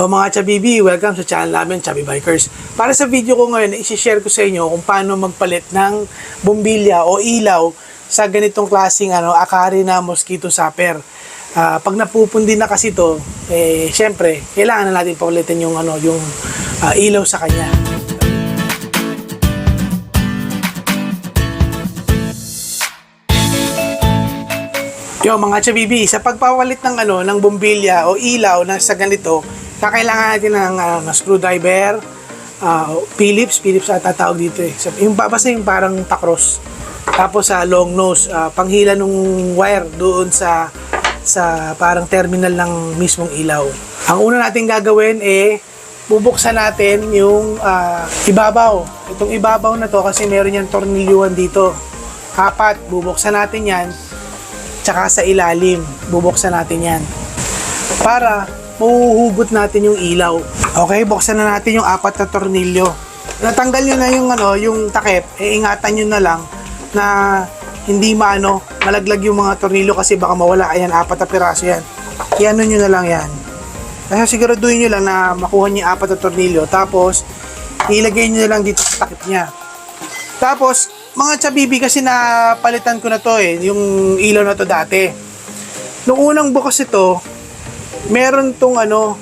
O mga Chabibi, welcome sa channel namin, Chabi Bikers. Para sa video ko ngayon, isi-share ko sa inyo kung paano magpalit ng bombilya o ilaw sa ganitong klaseng ano, akari na mosquito zapper. Ah, pag napupundi na kasi to, eh, syempre, kailangan na natin paulitin yung, ano, yung ah, ilaw sa kanya. Yo mga chabibi, sa pagpapalit ng ano ng bombilya o ilaw na sa ganito, kakailangan natin ng uh, screwdriver, uh, Phillips, Phillips ata tawag dito eh. Sa- Yung basta yung parang pakros. Tapos sa long nose, ah, panghila ng wire doon sa sa parang terminal ng mismong ilaw. Ang una natin gagawin eh bubuksan natin yung ah, ibabaw. Itong ibabaw na to kasi meron yan tornilyuhan dito. Apat, bubuksan natin yan tsaka sa ilalim. Bubuksan natin yan. Para mahuhugot natin yung ilaw. Okay, buksan na natin yung apat na tornilyo. Natanggal nyo na yung, ano, yung takip, eh, ingatan nyo na lang na hindi maano, malaglag yung mga tornilyo kasi baka mawala. Ayan, apat na piraso yan. Iano nyo na lang yan. Kasi siguraduhin nyo lang na makuha yung apat na tornilyo. Tapos, ilagay nyo na lang dito sa takip niya. Tapos, mga chabibi kasi napalitan ko na to eh, yung ilaw na to dati. Nung unang bukas ito, meron tong ano,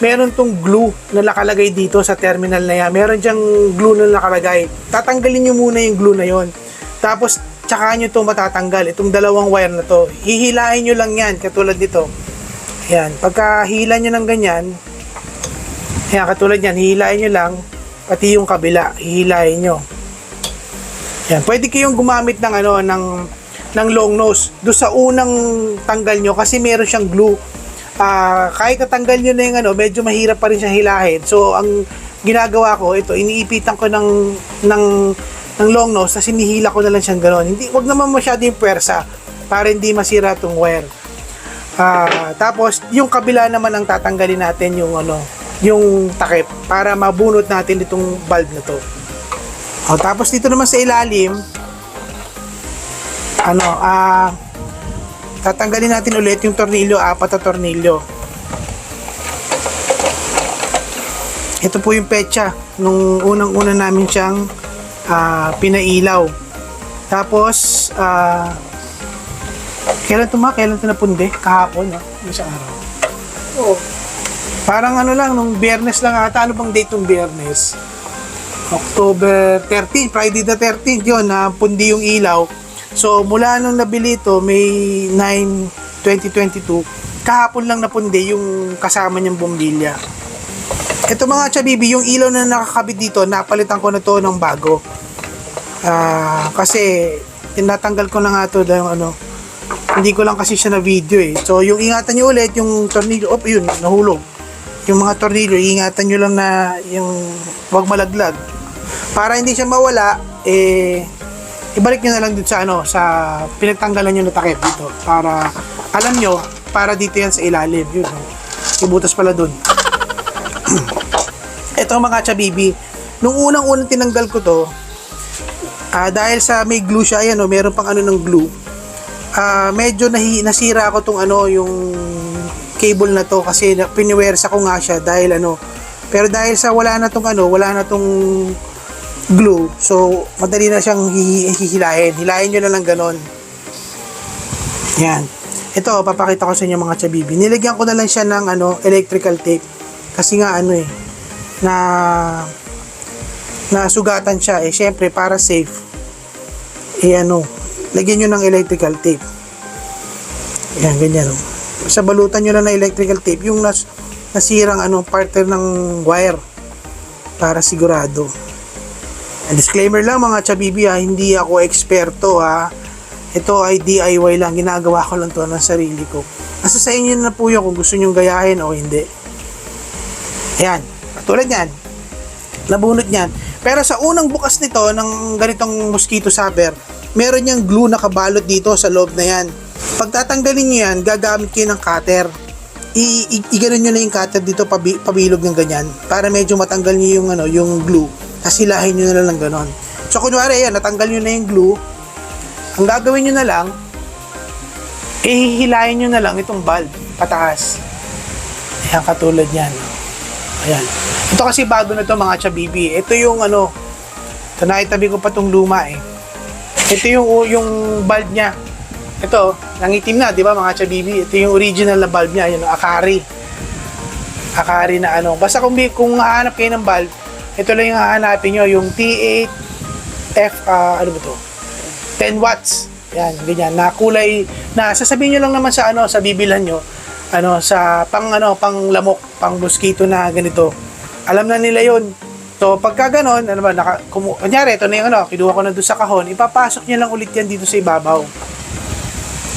meron tong glue na nakalagay dito sa terminal na yan. Meron diyang glue na nakalagay. Tatanggalin nyo muna yung glue na yon. Tapos, tsaka nyo to matatanggal. Itong dalawang wire na to. Hihilahin nyo lang yan, katulad nito. Ayan, pagka hila nyo ng ganyan, ayan, katulad yan, hihilahin nyo lang, pati yung kabila, hihilahin nyo. Yan, pwede kayong gumamit ng ano ng ng long nose do sa unang tanggal nyo kasi meron siyang glue. Ah, kahit natanggal nyo na yung ano, medyo mahirap pa rin siyang hilahin. So ang ginagawa ko ito, iniipitan ko ng ng ng long nose tapos hinihila ko na lang siyang gano'n. Hindi wag naman masyado yung puwersa para hindi masira tong wire. Ah, tapos yung kabila naman ang tatanggalin natin yung ano, yung takip para mabunot natin itong bulb na to. O, tapos dito naman sa ilalim, ano, ah, tatanggalin natin ulit yung tornilyo, apat na tornilyo. Ito po yung pecha nung unang-una namin siyang ah, pinailaw. Tapos, ah, kailan ito ma? Kailan ito napundi? Kahapon, no? Isang araw. Oo. Parang ano lang, nung biyernes lang ata. Ano bang date ng biyernes? October 13, Friday the 13th yun, na pundi yung ilaw. So, mula nung nabili ito, May 9, 2022, kahapon lang napundi yung kasama niyang bombilya. Ito mga chabibi, yung ilaw na nakakabit dito, napalitan ko na to ng bago. Ah, kasi tinatanggal ko na nga to dahil ano, hindi ko lang kasi siya na video eh. So, yung ingatan nyo ulit, yung tornilyo, op, yun, nahulog. Yung mga tornilyo, ingatan nyo lang na yung wag malaglag. Para hindi siya mawala, eh, ibalik nyo na lang dito sa ano, sa pinagtanggalan nyo na takip dito. Para, alam nyo, para dito yan sa ilalim. Yun, no? ibutas pala dun. Ito mga chabibi, nung unang-unang tinanggal ko to, ah, dahil sa may glue siya, ayan o, meron pang ano ng glue, ah medyo nahi, nasira ako tong ano, yung cable na to kasi piniwersa ko nga siya dahil ano, pero dahil sa wala na tong ano, wala na tong glue, so madali na siyang hihi- hihilahin. Hilahin nyo na lang ganon. Yan. Ito, papakita ko sa inyo mga chabibi. Nilagyan ko na lang siya ng ano, electrical tape. Kasi nga ano eh, na na sugatan siya eh syempre para safe eh ano lagyan nyo ng electrical tape yan ganyan oh. sa balutan nyo lang ng electrical tape yung nas, nasirang ano partner ng wire para sigurado disclaimer lang mga chabibi ha hindi ako eksperto ha ito ay DIY lang ginagawa ko lang to ng sarili ko nasa sa inyo na po yun kung gusto nyong gayahin o hindi Ayan, tulad yan. Nabunot yan. Pero sa unang bukas nito ng ganitong mosquito saber, meron niyang glue na kabalot dito sa loob na yan. Pag tatanggalin niyo yan, gagamit kayo ng cutter. Iganon nyo na yung cutter dito pabi, pabilog ng ganyan para medyo matanggal niyo yung ano yung glue tapos hilahin nyo na lang ng ganon so kunwari yan natanggal nyo na yung glue ang gagawin nyo na lang ihihilahin nyo na lang itong bulb pataas ayan katulad yan Ayan. Ito kasi bago na to mga chabibi. Ito yung ano, ito naitabi ko pa tong luma eh. Ito yung yung bulb niya. Ito, nangitim na, di ba mga chabibi? Ito yung original na bulb niya, yun, Akari. Akari na ano. Basta kung, kung hahanap kayo ng bulb, ito lang yung hahanapin nyo, yung T8 F, ah, ano ba to? 10 watts. Yan, ganyan. Na kulay, na sasabihin nyo lang naman sa ano, sa bibilan nyo, ano, sa pang ano, pang lamok, pang mosquito na ganito. Alam na nila yon So, pagka ganon, ano ba, naka, kumu, kunyari, ito na yung ano, kinuha ko na doon sa kahon, ipapasok nyo lang ulit yan dito sa ibabaw.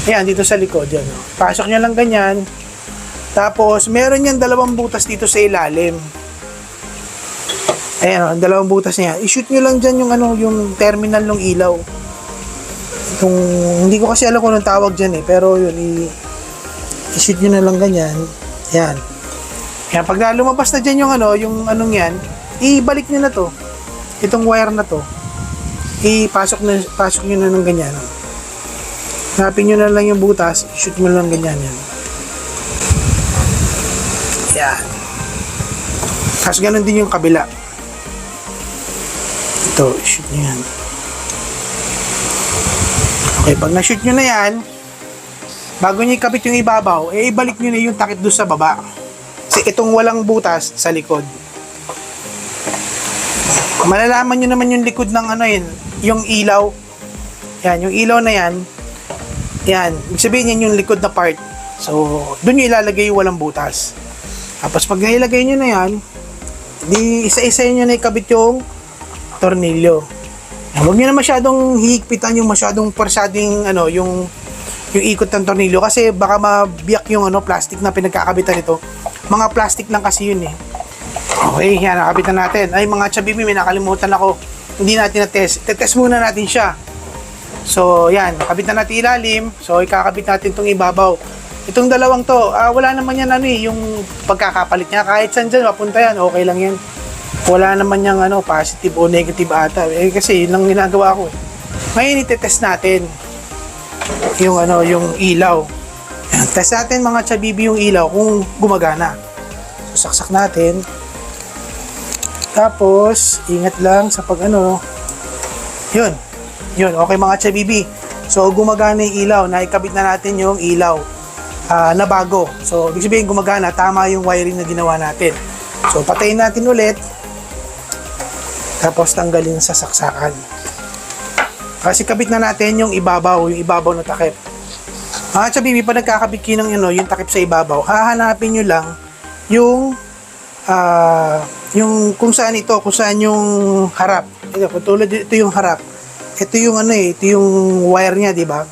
Ayan, dito sa likod, yan. oh. Pasok nyo lang ganyan. Tapos, meron yan dalawang butas dito sa ilalim. Ayan, ang dalawang butas niya. I-shoot nyo lang dyan yung, ano, yung terminal ng ilaw. Kung, hindi ko kasi alam kung anong tawag dyan eh. Pero yun, i-shoot nyo na lang ganyan. Ayan. Kaya pag lumabas na dyan yung ano, yung anong yan, ibalik nyo na to. Itong wire na to. Ipasok na, pasok nyo na ng ganyan. Hanapin nyo na lang yung butas, shoot nyo lang ganyan yan. Yan. Tapos ganun din yung kabila. Ito, shoot nyo yan. Okay, pag na-shoot nyo na yan, bago nyo ikabit yung ibabaw, eh ibalik nyo na yung takip doon sa baba. Kasi itong walang butas sa likod. Malalaman nyo naman yung likod ng ano yun, yung ilaw. Yan, yung ilaw na yan, yan, ibig sabihin yan yung likod na part. So, doon nyo ilalagay yung walang butas. Tapos pag nailagay nyo na yan, di isa-isa nyo na ikabit yung tornilyo. Huwag nyo na masyadong hihigpitan yung masyadong parsading ano, yung yung ikot ng tornilyo kasi baka mabiyak yung ano, plastic na pinagkakabitan nito. Mga plastic lang kasi yun eh. Okay, yan, nakabitan natin. Ay, mga chabibi, may nakalimutan ako. Hindi natin na-test. Tetest muna natin siya. So, yan, kabitan natin ilalim. So, ikakabit natin itong ibabaw. Itong dalawang to, ah, wala naman yan ano eh, yung pagkakapalit niya. Kahit saan dyan, mapunta yan, okay lang yan. Wala naman yung ano, positive o negative ata. Eh, kasi yun lang ginagawa ko eh. Ngayon, itetest natin yung ano, yung ilaw. Test natin mga chabibi yung ilaw kung gumagana. So, saksak natin. Tapos, ingat lang sa pag ano, yun. Yun, okay mga chabibi. So, gumagana yung ilaw. Naikabit na natin yung ilaw ah, na bago. So, ibig sabihin gumagana. Tama yung wiring na ginawa natin. So, patayin natin ulit. Tapos, tanggalin sa saksakan. Kasi kabit na natin yung ibabaw, yung ibabaw na takip. Mga chabibi, pag nagkakabit kayo ng ano, yung takip sa ibabaw, hahanapin nyo lang yung ah, yung kung saan ito, kung saan yung harap. Ito, tulad ito yung harap. Ito yung ano eh, ito yung wire niya, di ba?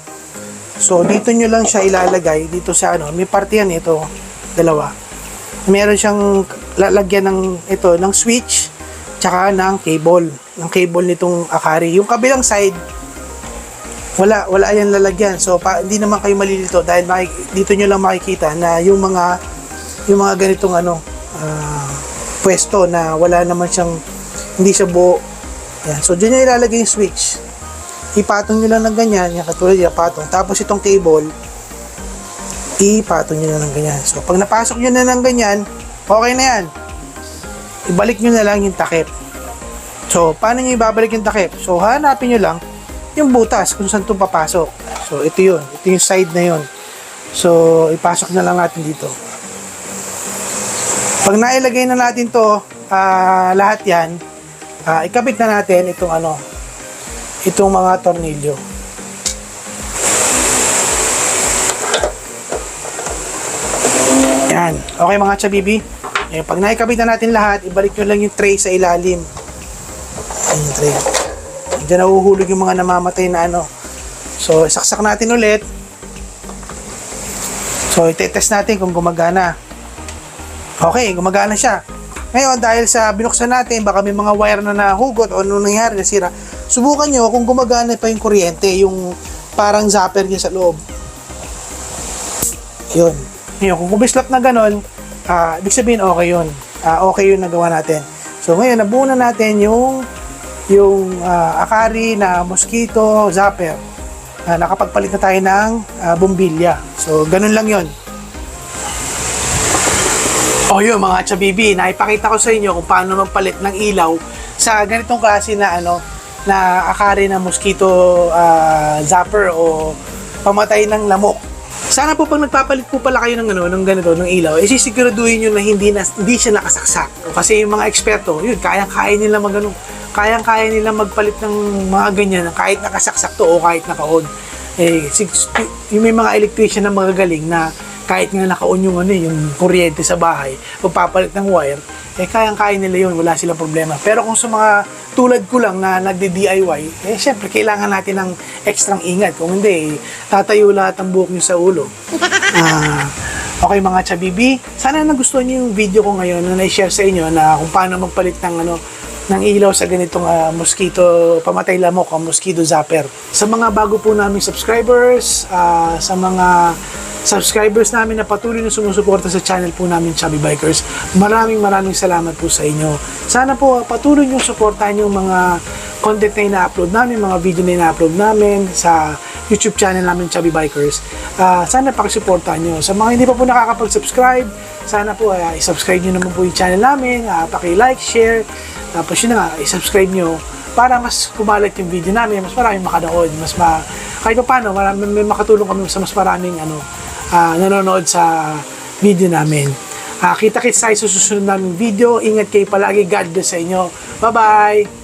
So, dito nyo lang siya ilalagay, dito sa ano, may parte yan ito, dalawa. Meron siyang lalagyan ng ito, ng switch, tsaka ng cable, ng cable nitong Akari. Yung kabilang side, wala, wala yan lalagyan. So, pa, hindi naman kayo malilito dahil makik- dito nyo lang makikita na yung mga, yung mga ganitong ano, ah, pwesto na wala naman siyang, hindi siya buo. Yan. So, dyan nyo ilalagay yung switch. Ipatong nyo lang ng ganyan, yung katulad yung patong. Tapos itong cable, ipatong nyo na ng ganyan. So, pag napasok nyo na ng ganyan, okay na yan. Ibalik nyo na lang yung takip. So, paano nyo ibabalik yung takip? So, hanapin nyo lang yung butas kung saan ito papasok. So, ito yun. Ito yung side na yun. So, ipasok na lang natin dito. Pag nailagay na natin to, ah, lahat yan, ah, ikabit na natin itong ano, itong mga tornilyo. Yan. Okay mga chabibi. Eh, pag naikabit na natin lahat, ibalik nyo lang yung tray sa ilalim. Ayan yung tray. Diyan nahuhulog yung mga namamatay na ano. So, saksak natin ulit. So, itetest natin kung gumagana. Okay, gumagana siya. Ngayon, dahil sa binuksan natin, baka may mga wire na nahugot o anong nangyari, nasira. Subukan nyo kung gumagana pa yung kuryente, yung parang zapper niya sa loob. Yun. Ngayon, kung kumislap na ganon, ah, ibig sabihin okay yun. Ah, okay yun nagawa natin. So, ngayon, nabuo na natin yung yung ah, Akari na mosquito zapper. Ah, nakapagpalit na tayo ng ah, bumbilya. So, ganun lang yon. O yun mga chabibi, naipakita ko sa inyo kung paano magpalit ng ilaw sa ganitong klase na ano na akari ng mosquito ah, zapper o pamatay ng lamok. Sana po pag nagpapalit po pala kayo ng ano ng ganito ng ilaw, eh sisiguraduhin niyo na hindi na hindi siya nakasaksak. Kasi yung mga eksperto, yun kayang-kaya nila magano, kayang-kaya nila magpalit ng mga ganyan kahit nakasaksak to o kahit naka-on. Eh yung may mga electrician na magagaling na kahit nga naka-on yung ano, eh, yung kuryente sa bahay, pagpapalit ng wire, eh kayang-kaya nila yun, wala silang problema. Pero kung sa mga tulad ko lang na nagde-DIY, eh syempre kailangan natin ng ekstrang ingat. Kung hindi, eh, tatayo lahat ang buhok nyo sa ulo. Ah, okay mga chabibi, sana nagustuhan niyo yung video ko ngayon na na-share sa inyo na kung paano magpalit ng ano ng ilaw sa ganitong ah, mosquito, pamatay lamok, ang mosquito zapper. Sa mga bago po naming subscribers, ah, sa mga subscribers namin na patuloy na sumusuporta sa channel po namin Chubby Bikers. Maraming maraming salamat po sa inyo. Sana po ah, patuloy nyo suportahan yung mga content na ina-upload namin, mga video na ina-upload namin sa YouTube channel namin Chubby Bikers. Ah, sana pakisuportahan nyo. Sa mga hindi pa po nakakapag-subscribe, sana po ah, i-subscribe nyo naman po yung channel namin, uh, paki-like, share, tapos yun na nga, i-subscribe nyo para mas kumalat yung video namin, mas maraming makanood, mas ma kahit pa paano, marami, may makatulong kami sa mas maraming ano, ah, nanonood sa video namin. Ah, kita-kits tayo sa susunod naming video. Ingat kayo palagi. God bless sa inyo. Bye-bye!